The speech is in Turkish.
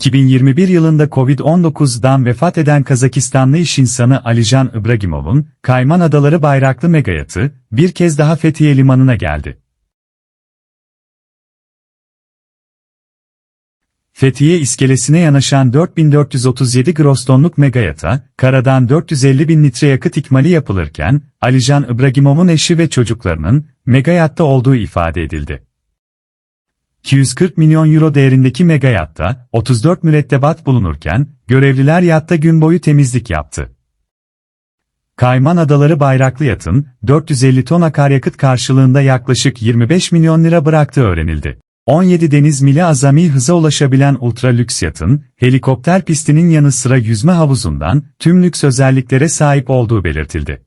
2021 yılında Covid-19'dan vefat eden Kazakistanlı iş insanı Alijan Ibragimov'un, Kayman Adaları bayraklı megayatı, bir kez daha Fethiye Limanı'na geldi. Fethiye iskelesine yanaşan 4437 gross tonluk megayata, karadan 450 bin litre yakıt ikmali yapılırken, Alijan Ibragimov'un eşi ve çocuklarının, megayatta olduğu ifade edildi. 240 milyon euro değerindeki megayatta, 34 mürettebat bulunurken, görevliler yatta gün boyu temizlik yaptı. Kayman Adaları bayraklı yatın, 450 ton akaryakıt karşılığında yaklaşık 25 milyon lira bıraktığı öğrenildi. 17 deniz mili azami hıza ulaşabilen ultra lüks yatın, helikopter pistinin yanı sıra yüzme havuzundan, tüm lüks özelliklere sahip olduğu belirtildi.